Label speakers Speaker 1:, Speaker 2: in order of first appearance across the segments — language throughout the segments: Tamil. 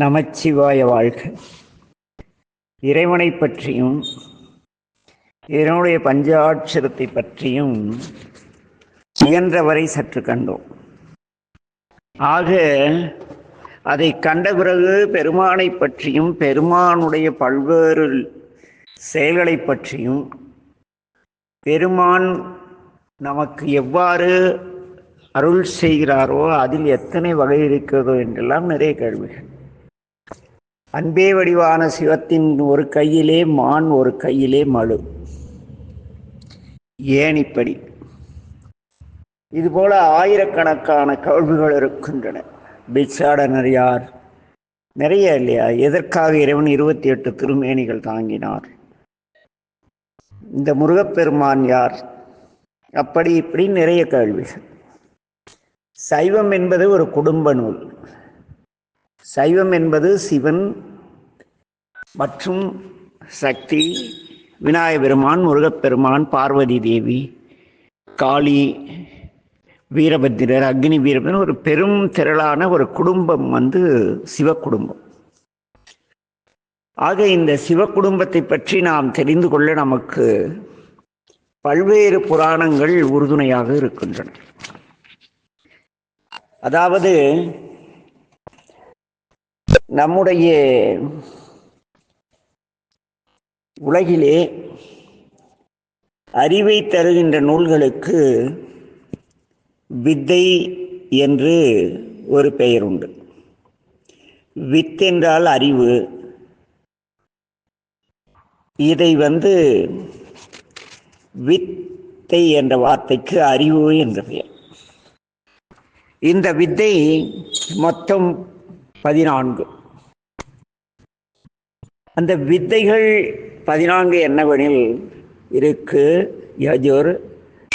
Speaker 1: நமச்சிவாய வாழ்க. இறைவனை பற்றியும் இறைவனுடைய பஞ்சாட்சரத்தை பற்றியும் இயன்றவரை சற்று கண்டோம். ஆக அதை கண்ட பிறகு பெருமானை பற்றியும் பெருமானுடைய பல்வேறு செயல்களை பற்றியும் பெருமான் நமக்கு எவ்வாறு அருள் செய்கிறாரோ அதில் எத்தனை வகை இருக்கிறதோ என்றெல்லாம் நிறைய கேள்விகள். அன்பே வடிவான சிவத்தின் ஒரு கையிலே மான் ஒரு கையிலே மழு ஏன் இப்படி? இதுபோல ஆயிரக்கணக்கான கல்விகள் இருக்கின்றன. பிச்சாடனர் யார் நிறைய இல்லையா? எதற்காக இறைவன் இருபத்தி எட்டு திருமேனிகள் தாங்கினார்? இந்த முருகப்பெருமான் யார்? அப்படி இப்படி நிறைய கேள்விகள். சைவம் என்பது ஒரு குடும்ப நூல். சைவம் என்பது சிவன் மற்றும் சக்தி விநாயக பெருமான் முருகப்பெருமான் பார்வதி தேவி காளி வீரபத்திரர் அக்னி வீரபத்திரர் ஒரு பெரும் திரளான ஒரு குடும்பம் வந்து சிவ குடும்பம் ஆக இந்த சிவ குடும்பத்தை பற்றி நாம் தெரிந்து கொள்ள நமக்கு பல்வேறு புராணங்கள் உறுதுணையாக இருக்கின்றன. அதாவது நம்முடைய உலகிலே அறிவை தருகின்ற நூல்களுக்கு வித்தை என்று ஒரு பெயர் உண்டு. வித் என்றால் அறிவு. இதை வந்து வித்தை என்ற வார்த்தைக்கு அறிவு என்ற பெயர். இந்த வித்தை மொத்தம் பதினான்கு. அந்த வித்தைகள் பதினான்கு என்னவெனில் இருக்கு யஜுர்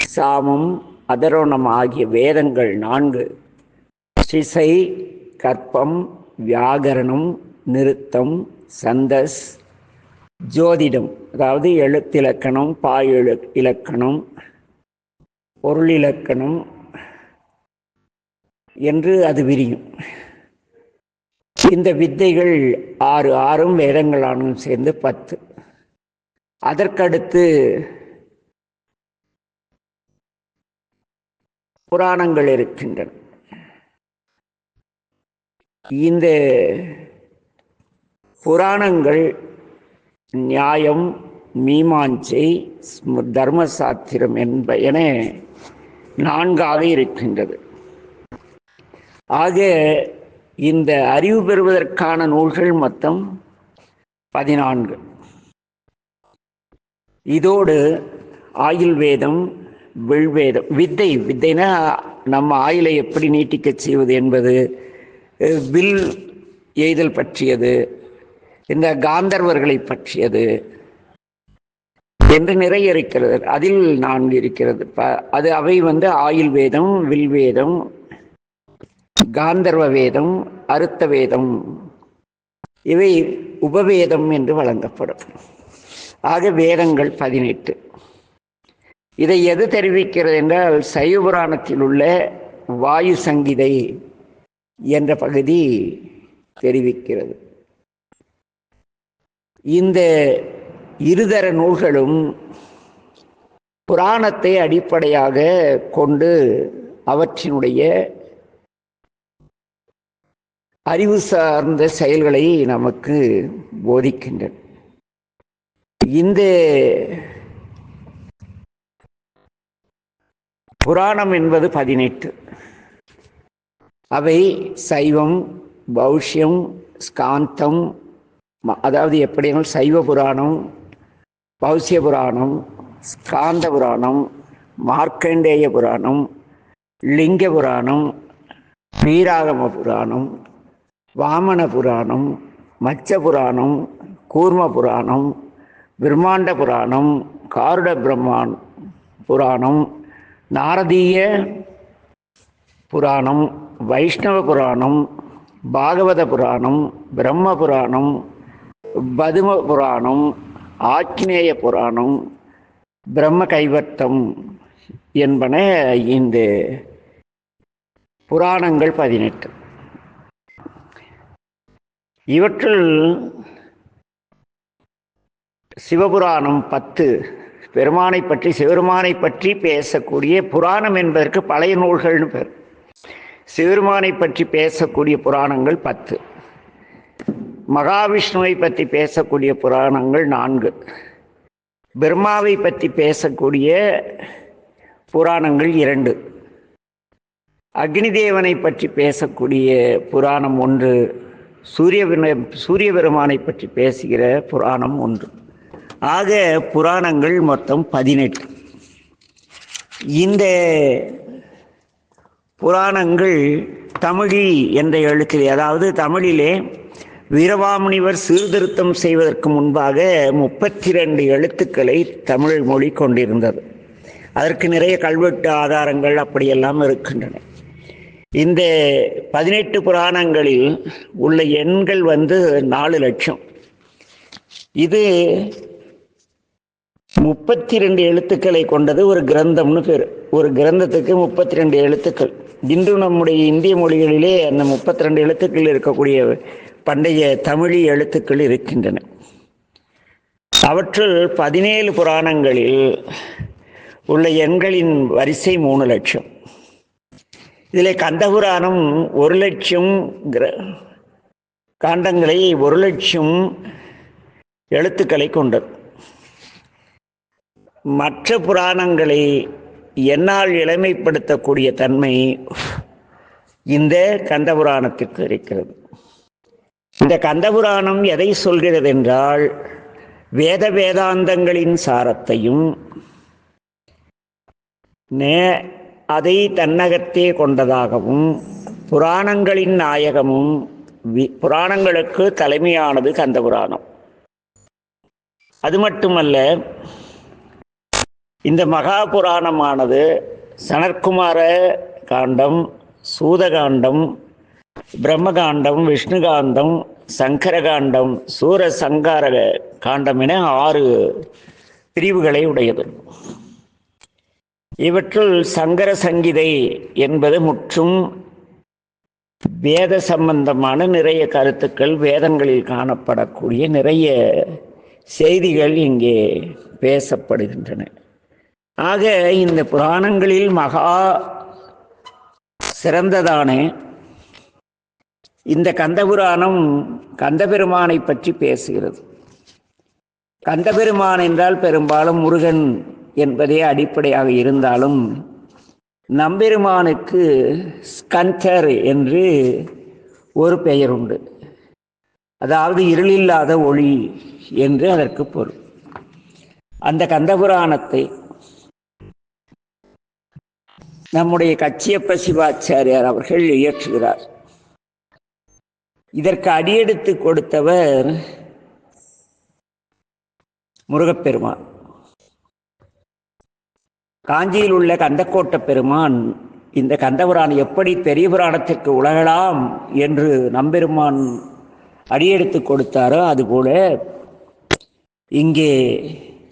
Speaker 1: சாமம் அதரோணம் ஆகிய வேதங்கள் நான்கு. சிசை கற்பம் வியாகரணம் நிறுத்தம் சந்தஸ் ஜோதிடம் அதாவது எழுத்திலக்கணம் பாய் எழு இலக்கணம் பொருள் இலக்கணம் என்று அது விரியும். இந்த வித்தைகள் ஆறு ஆறும் வேதங்களானும் சேர்ந்து பத்து. அதற்கடுத்து புராணங்கள் இருக்கின்றன. இந்த புராணங்கள் நியாயம் மீமாஞ்சை தர்மசாத்திரம் என்ப என நான்காக இருக்கின்றது. ஆக இந்த அறிவு பெறுவதற்கான நூல்கள் மொத்தம் பதினான்கு. இதோடு ஆயுள் வேதம் வில்வேதம் வித்தை வித்தைனா நம்ம ஆயுளை எப்படி நீட்டிக்க செய்வது என்பது வில் எய்தல் பற்றியது இந்த காந்தர்வர்களை பற்றியது என்று நிறைய இருக்கிறது. அதில் நான்கு இருக்கிறது. அது அவை வந்து ஆயுள் வேதம் வில்வேதம் காந்தர்வ வேதம் அறுத்த வேதம். இவை உபவேதம் என்று வழங்கப்படும். ஆக வேதங்கள் பதினெட்டு. இதை எது தெரிவிக்கிறது என்றால் சைவபுராணத்தில் உள்ள வாயு சங்கிதை என்ற பகுதி தெரிவிக்கிறது. இந்த இருதர நூல்களும் புராணத்தை அடிப்படையாக கொண்டு அவற்றினுடைய அறிவு சார்ந்த செயல்களை நமக்கு போதிக்கின்றன. இந்த புராணம் என்பது பதினெட்டு. அவை சைவம் பௌஷ்யம் ஸ்காந்தம் அதாவது எப்படினால் சைவ புராணம் பௌஷ்ய புராணம் ஸ்காந்த புராணம் மார்க்கண்டேய புராணம் லிங்க புராணம் வீராகம புராணம் வாமன புராணம் மச்ச புராணம் கூர்ம புராணம் பிரம்மாண்ட புராணம் காருட பிரம்மான் புராணம் நாரதீய புராணம் வைஷ்ணவ புராணம் பாகவத புராணம் பிரம்ம புராணம் பதும புராணம் ஆக்னேய புராணம் பிரம்ம கைவர்த்தம் என்பன இந்த புராணங்கள் பதினெட்டு. இவற்றில் சிவபுராணம் பத்து பெருமானை பற்றி சிவருமானை பற்றி பேசக்கூடிய புராணம் என்பதற்கு பழைய நூல்கள்னு பேர். சிவருமானை பற்றி பேசக்கூடிய புராணங்கள் பத்து. மகாவிஷ்ணுவை பற்றி பேசக்கூடிய புராணங்கள் நான்கு. பிரம்மாவை பற்றி பேசக்கூடிய புராணங்கள் இரண்டு. அக்னி தேவனை பற்றி பேசக்கூடிய புராணம் ஒன்று. சூரிய சூரிய பெருமானை பற்றி பேசுகிற புராணம் ஒன்று. ஆக புராணங்கள் மொத்தம் பதினெட்டு. இந்த புராணங்கள் தமிழி என்ற எழுத்தில் அதாவது தமிழிலே வீரவாமுனிவர் சீர்திருத்தம் செய்வதற்கு முன்பாக முப்பத்தி ரெண்டு எழுத்துக்களை தமிழ் மொழி கொண்டிருந்தது. அதற்கு நிறைய கல்வெட்டு ஆதாரங்கள் அப்படியெல்லாம் இருக்கின்றன. இந்த பதினெட்டு புராணங்களில் உள்ள எண்கள் வந்து நாலு லட்சம். இது முப்பத்தி ரெண்டு எழுத்துக்களை கொண்டது ஒரு கிரந்தம்னு பேர். ஒரு கிரந்தத்துக்கு முப்பத்தி ரெண்டு எழுத்துக்கள். இன்று நம்முடைய இந்திய மொழிகளிலே அந்த முப்பத்தி ரெண்டு எழுத்துக்கள் இருக்கக்கூடிய பண்டைய தமிழி எழுத்துக்கள் இருக்கின்றன. அவற்றுள் பதினேழு புராணங்களில் உள்ள எண்களின் வரிசை மூணு லட்சம். இதில் கந்தபுராணம் ஒரு லட்சம் கிர காண்டங்களை ஒரு லட்சம் எழுத்துக்களை கொண்டது. மற்ற புராணங்களை என்னால் இளமைப்படுத்தக்கூடிய தன்மை இந்த கந்தபுராணத்திற்கு இருக்கிறது. இந்த கந்தபுராணம் எதை சொல்கிறது என்றால் வேத வேதாந்தங்களின் சாரத்தையும் நே அதை தன்னகத்தே கொண்டதாகவும் புராணங்களின் நாயகமும் புராணங்களுக்கு தலைமையானது கந்த புராணம். அது மட்டுமல்ல இந்த மகா புராணமானது சனற்குமார காண்டம் சூதகாண்டம் பிரம்மகாண்டம் விஷ்ணுகாண்டம் சங்கரகாண்டம் சூரசங்கார காண்டம் என ஆறு பிரிவுகளை உடையது. இவற்றுள் சங்கர சங்கீதை என்பது முற்றும் வேத சம்பந்தமான நிறைய கருத்துக்கள் வேதங்களில் காணப்படக்கூடிய நிறைய செய்திகள் இங்கே பேசப்படுகின்றன. ஆக இந்த புராணங்களில் மகா சிறந்ததான இந்த கந்தபுராணம் கந்தபெருமானை பற்றி பேசுகிறது. கந்தபெருமான் என்றால் பெரும்பாலும் முருகன் என்பதே அடிப்படையாக இருந்தாலும் நம்பெருமானுக்கு ஸ்கந்தர் என்று ஒரு பெயர் உண்டு. அதாவது இருளில்லாத ஒளி என்று அதற்கு பொருள். அந்த கந்தபுராணத்தை நம்முடைய கச்சியப்ப சிவாச்சாரியார் அவர்கள் இயற்றுகிறார். இதற்கு அடியெடுத்து கொடுத்தவர் முருகப்பெருமான். காஞ்சியில் உள்ள கந்தக்கோட்ட பெருமான் இந்த கந்தபுரான் எப்படி பெரிய புராணத்திற்கு உலகலாம் என்று நம்பெருமான் அடியெடுத்து கொடுத்தாரோ அதுபோல இங்கே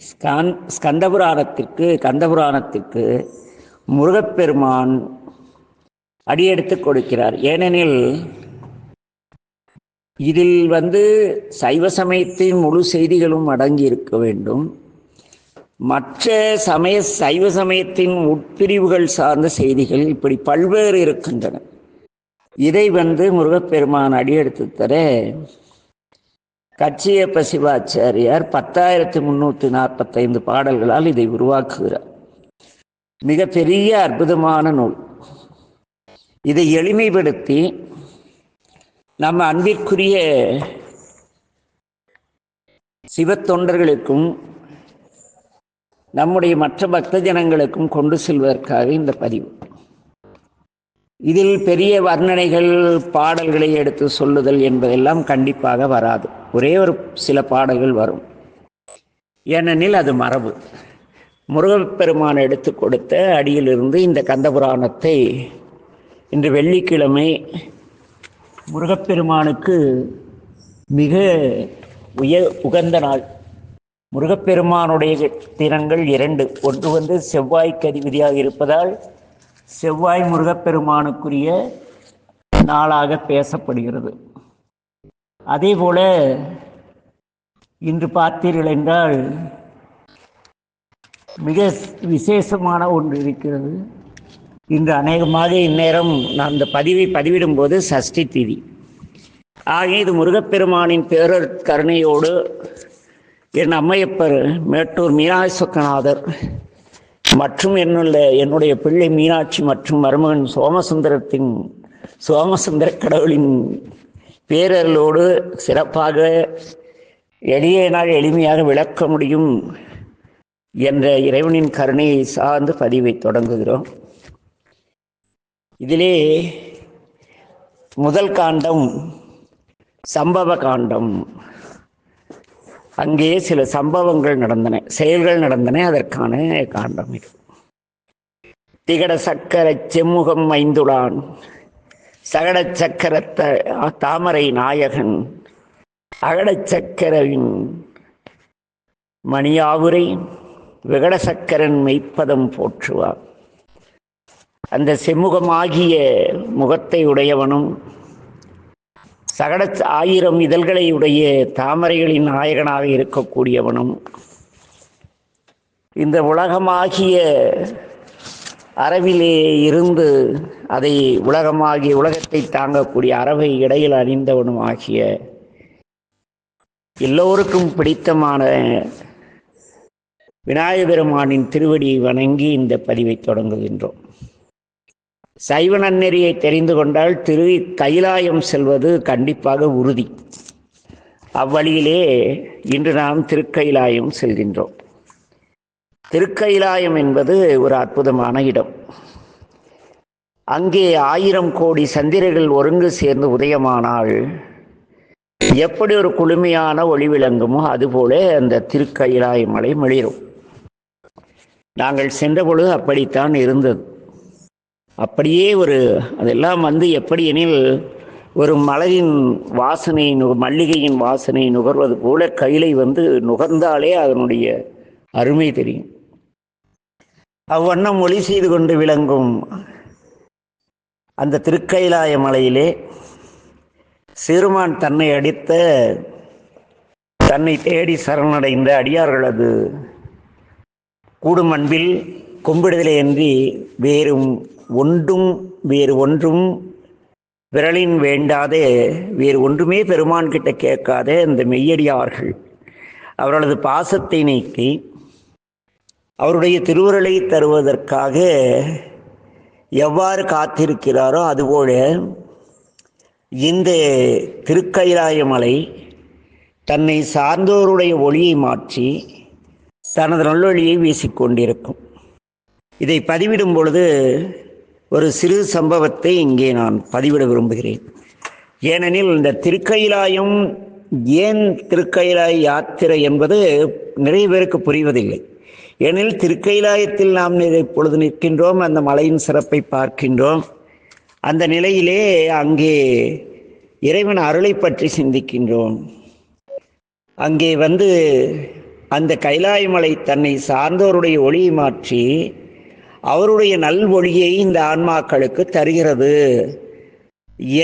Speaker 1: ஸ்கந் ஸ்கந்தபுராணத்திற்கு கந்தபுராணத்திற்கு முருகப்பெருமான் அடியெடுத்து கொடுக்கிறார். ஏனெனில் இதில் வந்து சைவ சமயத்தின் முழு செய்திகளும் அடங்கி இருக்க வேண்டும். மற்ற சமய சைவ சமயத்தின் உட்பிரிவுகள் சார்ந்த செய்திகள் இப்படி பல்வேறு இருக்கின்றன. இதை வந்து முருகப்பெருமான் அடியெடுத்து தர கச்சியப்ப சிவாச்சாரியார் பத்தாயிரத்தி முன்னூற்றி நாற்பத்தைந்து பாடல்களால் இதை உருவாக்குகிறார். மிக பெரிய அற்புதமான நூல். இதை எளிமைப்படுத்தி நம்ம அன்பிற்குரிய சிவத்தொண்டர்களுக்கும் நம்முடைய மற்ற பக்த ஜனங்களுக்கும் கொண்டு செல்வதற்காக இந்த பதிவு. இதில் பெரிய வர்ணனைகள் பாடல்களை எடுத்து சொல்லுதல் என்பதெல்லாம் கண்டிப்பாக வராது. ஒரே ஒரு சில பாடல்கள் வரும். ஏனெனில் அது மரபு. முருகப்பெருமான் எடுத்து கொடுத்த அடியிலிருந்து இந்த கந்தபுராணத்தை இன்று வெள்ளிக்கிழமை முருகப்பெருமானுக்கு மிக உய உகந்த நாள். முருகப்பெருமானுடைய தினங்கள் இரண்டு. ஒன்று வந்து செவ்வாய்க்கு அதிபதியாக இருப்பதால் செவ்வாய் முருகப்பெருமானுக்குரிய நாளாக பேசப்படுகிறது. அதே போல இன்று பார்த்தீர்கள் என்றால் மிக விசேஷமான ஒன்று இருக்கிறது. இன்று அநேகமாக இந்நேரம் நான் இந்த பதிவை பதிவிடும்போது சஷ்டி திதி. ஆகிய இது முருகப்பெருமானின் பேரர் கருணையோடு என் அம்மையப்பர் மேட்டூர் மீனாட்சி சொக்கநாதர் மற்றும் என்னுள்ள என்னுடைய பிள்ளை மீனாட்சி மற்றும் மருமகன் சோமசுந்தரத்தின் சோமசுந்தர கடவுளின் பேரர்களோடு சிறப்பாக எளியனால் எளிமையாக விளக்க முடியும் என்ற இறைவனின் கருணையை சார்ந்து பதிவை தொடங்குகிறோம். இதிலே முதல் காண்டம் சம்பவ காண்டம். அங்கே சில சம்பவங்கள் நடந்தன செயல்கள் நடந்தன. அதற்கான காண்டம் இது. திகட சக்கர செம்முகம் ஐந்துடான் சகட சக்கர தாமரை நாயகன். அகடச் சக்கரவின் மணியாவுரை விகட சக்கரன் மெய்ப்பதம் போற்றுவார். அந்த செம்முகமாகிய முகத்தை உடையவனும் சகட ஆயிரம் இதழ்களை உடைய தாமரைகளின் நாயகனாக இருக்கக்கூடியவனும் இந்த உலகமாகிய அரவிலே இருந்து அதை உலகமாகிய உலகத்தை தாங்கக்கூடிய அரவை இடையில் அணிந்தவனும் ஆகிய எல்லோருக்கும் பிடித்தமான விநாயகபெருமானின் திருவடியை வணங்கி இந்த பதிவை தொடங்குகின்றோம். சைவ நன்னெறியை தெரிந்து கொண்டால் திரு கைலாயம் செல்வது கண்டிப்பாக உறுதி. அவ்வழியிலே இன்று நாம் திருக்கைலாயம் செல்கின்றோம். திருக்கைலாயம் என்பது ஒரு அற்புதமான இடம். அங்கே ஆயிரம் கோடி சந்திரர்கள் ஒருங்கு சேர்ந்து உதயமானால் எப்படி ஒரு குளுமையான ஒளி விளங்குமோ அதுபோல அந்த திருக்கைலாய மலை மிளிரும். நாங்கள் சென்றபொழுது அப்படித்தான் இருந்தது. அப்படியே ஒரு அதெல்லாம் வந்து எப்படி எனில் ஒரு மலரின் வாசனை நுகர் மல்லிகையின் வாசனை நுகர்வது போல கையிலை வந்து நுகர்ந்தாலே அதனுடைய அருமை தெரியும். அவ்வண்ணம் ஒளி செய்து கொண்டு விளங்கும் அந்த திருக்கைலாய மலையிலே சிறுமான் தன்னை அடித்த தன்னை தேடி சரணடைந்த அடியார்களது கூடும் அன்பில் கும்பிடுதலையன்றி வேறும் ஒன்றும் வேறு ஒன்றும் விரலின் வேண்டாதே வேறு ஒன்றுமே பெருமான் கிட்ட கேட்காத இந்த மெய்யடியார்கள். அவர்களது பாசத்தை நீக்கி அவருடைய திருவுருளை தருவதற்காக எவ்வாறு காத்திருக்கிறாரோ அதுபோல இந்த திருக்கைலாய மலை தன்னை சார்ந்தோருடைய ஒளியை மாற்றி தனது நல்லொழியை வீசிக்கொண்டிருக்கும். இதை பதிவிடும் பொழுது ஒரு சிறு சம்பவத்தை இங்கே நான் பதிவிட விரும்புகிறேன். ஏனெனில் இந்த திருக்கைலாயம் ஏன் திருக்கைலாய யாத்திரை என்பது நிறைய பேருக்கு புரிவதில்லை. ஏனெனில் திருக்கைலாயத்தில் நாம் நிறை- இப்பொழுது நிற்கின்றோம் அந்த மலையின் சிறப்பை பார்க்கின்றோம். அந்த நிலையிலே அங்கே இறைவன் அருளை பற்றி சிந்திக்கின்றோம். அங்கே வந்து அந்த கைலாயமலை தன்னை சார்ந்தோருடைய ஒளியை மாற்றி அவருடைய நல்வொழியை இந்த ஆன்மாக்களுக்கு தருகிறது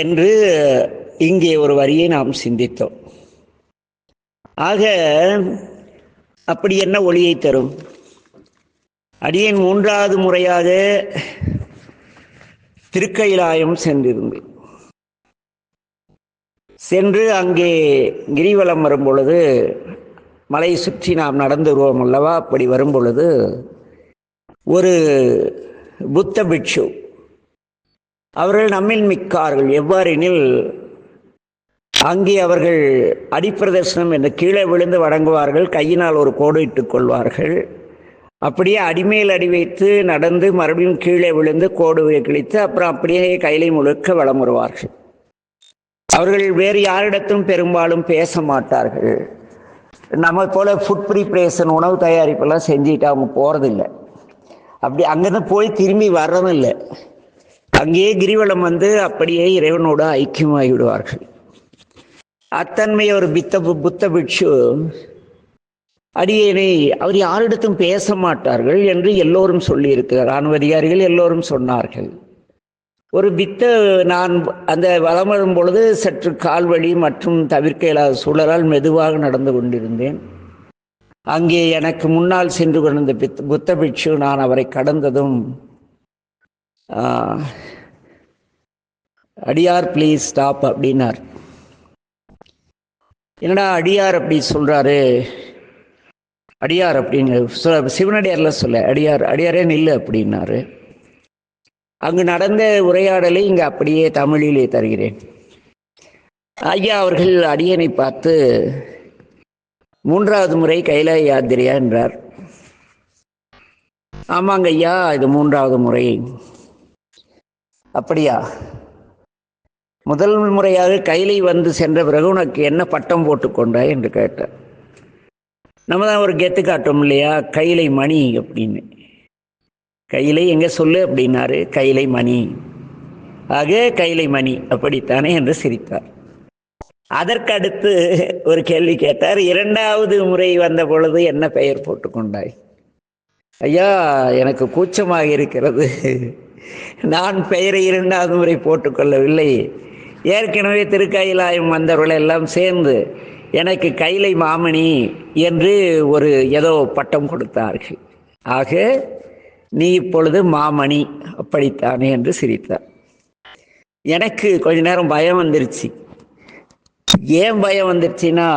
Speaker 1: என்று இங்கே ஒரு வரியை நாம் சிந்தித்தோம். ஆக அப்படி என்ன ஒளியை தரும்? அடியேன் மூன்றாவது முறையாக திருக்கைலாயம் சென்றிருந்தேன். சென்று அங்கே கிரிவலம் வரும் பொழுது மலையை சுற்றி நாம் நடந்து வருவோம் அல்லவா? அப்படி வரும் பொழுது ஒரு புத்த பிட்சு அவர்கள் நம்மில் மிக்கார்கள். எவ்வாறெனில் அங்கே அவர்கள் அடிப்பிரதர்சனம் என்று கீழே விழுந்து வணங்குவார்கள். கையினால் ஒரு கோடு கொள்வார்கள். அப்படியே அடிமேல் அடி வைத்து நடந்து மறுபடியும் கீழே விழுந்து கோடு கிழித்து அப்புறம் அப்படியே கையிலை முழுக்க வலம் வருவார்கள் அவர்கள் வேறு யாரிடத்தும் பெரும்பாலும் பேச மாட்டார்கள். நம்ம போல ஃபுட் ப்ரிப்ரேஷன் உணவு தயாரிப்பெல்லாம் செஞ்சுட்டு அவங்க போகிறதில்ல அப்படி அங்கேருந்து போய் திரும்பி வர்றதும் இல்லை. அங்கேயே கிரிவலம் வந்து அப்படியே இறைவனோட ஐக்கியமாகி விடுவார்கள் அத்தன்மை ஒரு பித்த புத்த பிட்சு அடியேனை அவர் யாரிடத்தும் பேச மாட்டார்கள் என்று எல்லோரும் சொல்லியிருக்கிறார். ராணுவ அதிகாரிகள் எல்லோரும் சொன்னார்கள். ஒரு வித்த நான் அந்த வலம் வரும் பொழுது சற்று கால்வழி மற்றும் தவிர்க்க இயலாத சூழலால் மெதுவாக நடந்து கொண்டிருந்தேன். அங்கே எனக்கு முன்னால் சென்று கொண்டிருந்த பித் புத்த பிட்சு நான் அவரை கடந்ததும் அடியார் ப்ளீஸ் ஸ்டாப் அப்படின்னார். என்னடா அடியார் அப்படி சொல்கிறாரு அடியார் அப்படின்னு சொ- சிவனடியார்ல சொல்ல அடியார் அடியாரே நில்லு அப்படின்னாரு. அங்கு நடந்த உரையாடலை இங்கே அப்படியே தமிழிலே தருகிறேன். ஐயா அவர்கள் அடியனை பார்த்து மூன்றாவது முறை கைலாய யாத்திரையா என்றார். ஆமாங்க ஐயா இது மூன்றாவது முறை. அப்படியா? முதல் முறையாக கைலை வந்து சென்ற பிறகு உனக்கு என்ன பட்டம் போட்டுக்கொண்டாய் என்று கேட்டார். நம்ம தான் ஒரு கெத்து காட்டோம் இல்லையா? கைலை மணி அப்படின்னு. கைலை எங்கே சொல்லு அப்படின்னாரு கைலை மணி. ஆக கைலை மணி அப்படித்தானே என்று சிரித்தார். அதற்கடுத்து ஒரு கேள்வி கேட்டார். இரண்டாவது முறை வந்த பொழுது என்ன பெயர் போட்டுக்கொண்டாய்? ஐயா எனக்கு கூச்சமாக இருக்கிறது. நான் பெயரை இரண்டாவது முறை போட்டுக்கொள்ளவில்லை. ஏற்கனவே திருக்கையிலாயம் வந்தவர்கள் எல்லாம் சேர்ந்து எனக்கு கைலை மாமணி என்று ஒரு ஏதோ பட்டம் கொடுத்தார்கள். ஆக நீ இப்பொழுது மாமணி அப்படித்தானே என்று சிரித்தார். எனக்கு கொஞ்ச நேரம் பயம் வந்துருச்சு. ஏன் பயம் வந்துருச்சுன்னா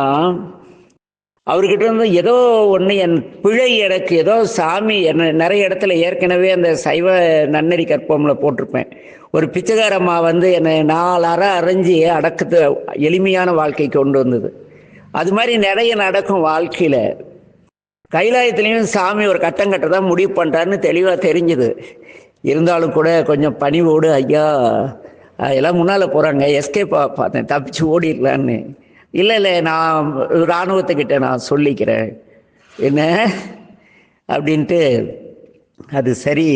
Speaker 1: அவர்கிட்ட இருந்து ஏதோ ஒன்று என் பிழை எனக்கு ஏதோ சாமி என்ன நிறைய இடத்துல ஏற்கனவே அந்த சைவ நன்னறி கற்பமில் போட்டிருப்பேன். ஒரு பிச்சைக்காரம்மா வந்து என்னை நாலு அரைஞ்சி அடக்கத்து எளிமையான வாழ்க்கை கொண்டு வந்தது. அது மாதிரி நிறைய நடக்கும் வாழ்க்கையில். கைலாயத்துலேயும் சாமி ஒரு கட்டம் கட்ட முடிவு பண்ணுறாருன்னு தெளிவாக தெரிஞ்சுது. இருந்தாலும் கூட கொஞ்சம் பணிவோடு ஐயா எல்லாம் முன்னால் போகிறாங்க எஸ்கேப் பார்த்தேன் தப்பிச்சு ஓடிடலான்னு இல்லை இல்லை நான் இராணுவத்துக்கிட்ட நான் சொல்லிக்கிறேன். என்ன? அப்படின்ட்டு அது சரி.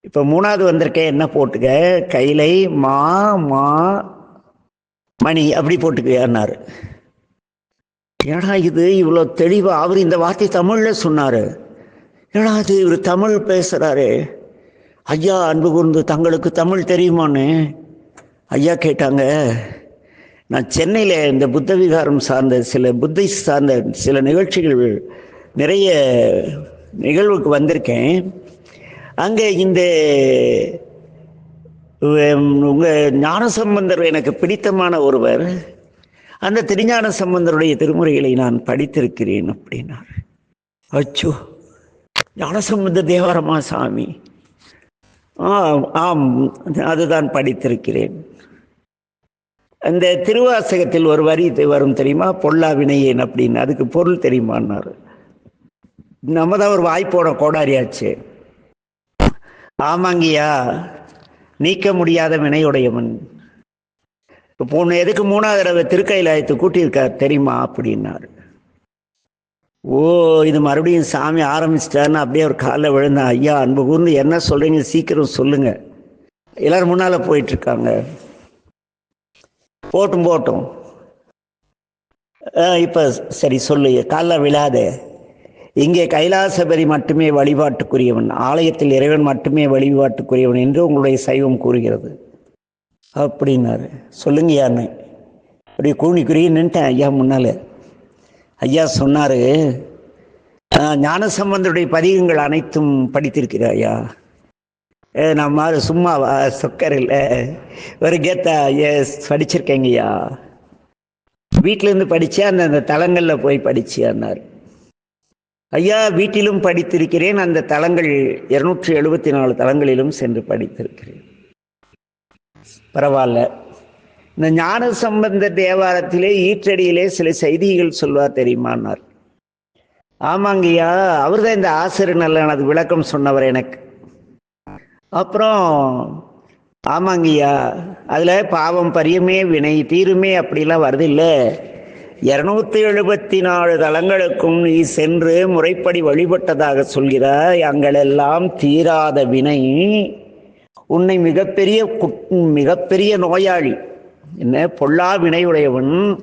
Speaker 1: இப்போ மூணாவது வந்திருக்கேன் என்ன போட்டுக்க? கைலை மா மா மணி அப்படி போட்டுக்கன்னார் ஏடா இது இவ்வளோ தெளிவாக அவர் இந்த வார்த்தை தமிழில் சொன்னார். ஏடா இது இவர் தமிழ் பேசுகிறாரு ஐயா அன்பு கூர்ந்து தங்களுக்கு தமிழ் தெரியுமான்னு ஐயா கேட்டாங்க. நான் சென்னையில் இந்த புத்த விகாரம் சார்ந்த சில புத்தை சார்ந்த சில நிகழ்ச்சிகள் நிறைய நிகழ்வுக்கு வந்திருக்கேன். அங்கே இந்த உங்கள் ஞானசம்பந்தர் எனக்கு பிடித்தமான ஒருவர். அந்த திருஞான சம்பந்தருடைய திருமுறைகளை நான் படித்திருக்கிறேன் அப்படின்னார். அச்சோ ஞானசம்பந்த தேவாரமா சாமி? ஆம் ஆம் அதுதான் படித்திருக்கிறேன். அந்த திருவாசகத்தில் ஒரு வரி இது வரும் தெரியுமா? பொல்லா வினையேன் அப்படின்னு. அதுக்கு பொருள் தெரியுமான்னாரு. நம்ம தான் ஒரு வாய்ப்போட கோடாரியாச்சு. ஆமாங்கய்யா நீக்க முடியாத வினையுடையவன். இப்போ உன்னை எதுக்கு மூணாவது தடவை திருக்கைலாயத்தை கூட்டியிருக்கார் தெரியுமா? அப்படின்னாரு. ஓ இது மறுபடியும் சாமி ஆரம்பிச்சிட்டாருன்னு அப்படியே ஒரு காலில் விழுந்தேன் ஐயா அன்பு கூர்ந்து என்ன சொல்கிறீங்க சீக்கிரம் சொல்லுங்க. எல்லாரும் முன்னால் போயிட்டுருக்காங்க. போட்டும் போட்டும். இப்போ சரி சொல்லு. காலில் விழாதே. இங்கே கைலாசபரி மட்டுமே வழிபாட்டுக்குரியவன். ஆலயத்தில் இறைவன் மட்டுமே வழிபாட்டுக்குரியவன் என்று உங்களுடைய சைவம் கூறுகிறது. அப்படின்னாரு. சொல்லுங்க யாருன்னு. அப்படி கூணி குறுகி நின்ட்டேன் ஐயா முன்னால. ஐயா சொன்னார் ஞானசம்பந்தருடைய பதிகங்கள் அனைத்தும் படித்திருக்கிறாயா ஏ நம்ம சும்மாவா சொக்கர் இல்லை. ஒரு கேத்தா எஸ் படிச்சிருக்கேங்கய்யா வீட்டிலேருந்து படித்தேன் அந்த அந்த தலங்களில் போய் படிச்சியான்னார் ஐயா வீட்டிலும் படித்திருக்கிறேன். அந்த தலங்கள் இருநூற்றி எழுபத்தி நாலு தலங்களிலும் சென்று படித்திருக்கிறேன். பரவாயில்ல இந்த ஞான சம்பந்த தேவாரத்திலே ஈற்றடியிலே சில செய்திகள் சொல்வார் தெரியுமானார் ஆமாங்கய்யா அவர் தான் இந்த ஆசிரியர் நல்ல அது விளக்கம் சொன்னவர் எனக்கு. அப்புறம் ஆமாங்கய்யா அதில் பாவம் பரியமே வினை தீருமே அப்படிலாம் வருது இல்லை இரநூத்தி எழுபத்தி நாலு தலங்களுக்கும் நீ சென்று முறைப்படி வழிபட்டதாக சொல்கிறாய் அங்களெல்லாம் தீராத வினை. உன்னை மிகப்பெரிய குட்- மிகப்பெரிய நோயாளி. என்ன? பொல்லா வினையுடையவன்.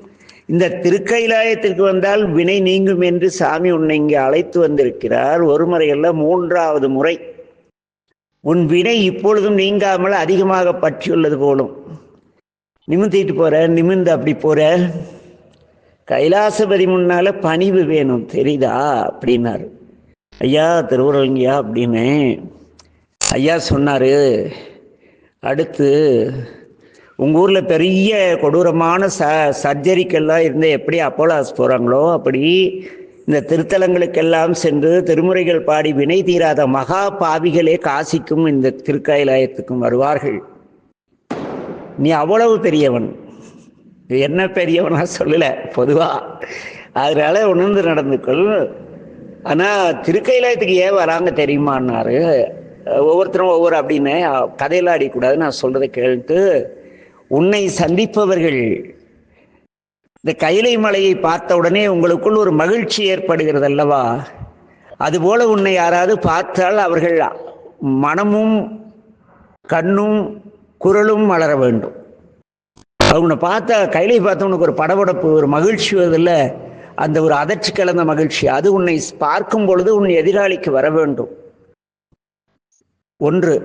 Speaker 1: இந்த திருக்கைலாயத்திற்கு வந்தால் வினை நீங்கும் என்று சாமி உன்னை இங்கே அழைத்து வந்திருக்கிறார். ஒரு முறையல்ல மூன்றாவது முறை. உன் வினை இப்பொழுதும் நீங்காமல் அதிகமாக பற்றியுள்ளது போலும். நிமிந்திட்டு போற நிமிந்து அப்படி போற. கைலாசபதி முன்னால பணிவு வேணும் தெரியுதா? அப்படின்னாரு. ஐயா திருவுருங்கய்யா அப்படின்னு. ஐயா சொன்னாரு அடுத்து உங்கள் ஊரில் பெரிய கொடூரமான ச சர்ஜரிக்கெல்லாம் இருந்து எப்படி அப்போலாஸ் போகிறாங்களோ அப்படி இந்த திருத்தலங்களுக்கெல்லாம் சென்று திருமுறைகள் பாடி வினை தீராத மகா பாவிகளே காசிக்கும் இந்த திருக்காயிலாயத்துக்கும் வருவார்கள். நீ அவ்வளவு பெரியவன். என்ன பெரியவனா சொல்லல பொதுவா. அதனால உணர்ந்து நடந்துக்கொள் ஆனா திருக்கைலாயத்துக்கு ஏன் வராங்க தெரியுமான்னாரு? ஒவ்வொருத்தரும் ஒவ்வொரு அப்படின்னு கதையில அடிக்கூடாது நான் சொல்றதை கேட்டு உன்னை சந்திப்பவர்கள் இந்த கைலை மலையை பார்த்த உடனே உங்களுக்குள் ஒரு மகிழ்ச்சி ஏற்படுகிறது அல்லவா அதுபோல உன்னை யாராவது பார்த்தால் அவர்கள் மனமும் கண்ணும் குரலும் வளர வேண்டும். அவனை பார்த்தா கைலை பார்த்த உனக்கு ஒரு படபடப்பு ஒரு மகிழ்ச்சி வருதில்ல? அந்த ஒரு அதர்ச்சி கலந்த மகிழ்ச்சி அது உன்னை பார்க்கும் பொழுது உன் எதிராளிக்கு வர வேண்டும். ஒன்று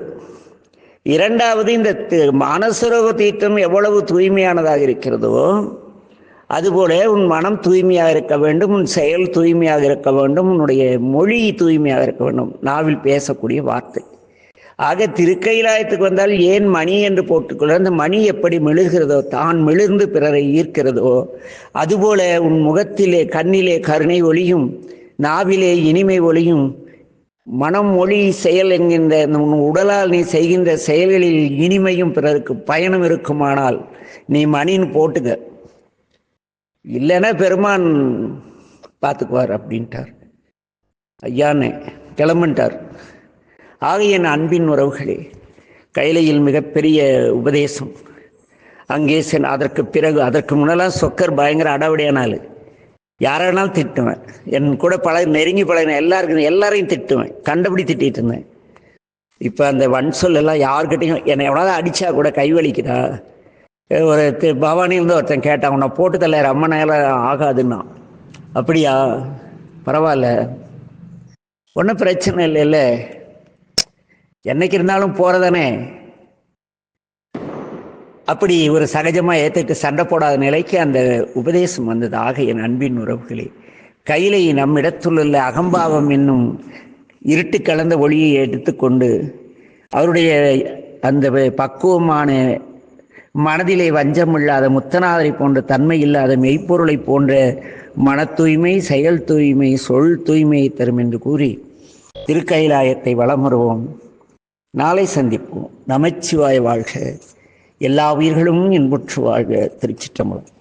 Speaker 1: இரண்டாவது இந்த தி- தீர்த்தம் எவ்வளவு தூய்மையானதாக இருக்கிறதோ அதுபோல உன் மனம் தூய்மையாக இருக்க வேண்டும் உன் செயல் தூய்மையாக இருக்க வேண்டும் உன்னுடைய மொழி தூய்மையாக இருக்க வேண்டும். நாவில் பேசக்கூடிய வார்த்தை. ஆக திருக்கைலாயத்துக்கு வந்தால் ஏன் மணி என்று போட்டுக்கொள்ள அந்த மணி எப்படி மெழுகிறதோ தான் மெழுந்து பிறரை ஈர்க்கிறதோ அதுபோல உன் முகத்திலே கண்ணிலே கருணை ஒளியும் நாவிலே இனிமை ஒளியும் மனம் மொழி செயல் என்கின்ற இந்த உன் உடலால் நீ செய்கின்ற செயல்களில் இனிமையும் பிறருக்கு பயணம் இருக்குமானால் நீ மணின்னு போட்டுங்க இல்லைன்னா பெருமான் பார்த்துக்குவார் அப்படின்ட்டார். ஐயானே கிளம்புன்ட்டார். ஆக என் அன்பின் உறவுகளே கைலையில் மிகப்பெரிய உபதேசம். அங்கே சென் அதற்கு பிறகு அதற்கு முன்னெல்லாம் சொக்கர் பயங்கர அடாவடியான யாரெல்லாம் திட்டுவேன். என் கூட பழக நெருங்கி பழகின எல்லாருக்கும் எல்லாரையும் திட்டுவேன். கண்டபடி திட்டிட்டு இருந்தேன். இப்போ அந்த வன் சொல் எல்லாம் என்னை எவனாவது அடித்தா கூட கை ஒரு தி- பவானியிலிருந்து ஒருத்தன் கேட்டான் உன்னை போட்டு தள்ள ரொம்ப நேரம் ஆகாதுன்னா. அப்படியா? பரவாயில்ல. ஒன்றும் பிரச்சனை இல்லைல்ல. என்னைக்கு இருந்தாலும் போகிறதானே அப்படி ஒரு சகஜமாக ஏத்துட்டு சண்டை போடாத நிலைக்கு அந்த உபதேசம் வந்தது. ஆக என் அன்பின் உறவுகளே கையிலை நம்மிடத்துள்ள அகம்பாவம் என்னும் இருட்டு கலந்த ஒளியை எடுத்துக்கொண்டு அவருடைய அந்த பக்குவமான மனதிலே வஞ்சமில்லாத முத்தநாதரை போன்ற தன்மை இல்லாத மெய்ப்பொருளை போன்ற மன தூய்மை செயல் தூய்மை சொல் தூய்மையை தரும் என்று கூறி திருக்கைலாயத்தை வளமுறுவோம் நாளை சந்திப்போம். நமச்சிவாய வாழ்க. எல்லா உயிர்களும் இன்புற்று வாழ்க திருச்சிற்றம்பலம்.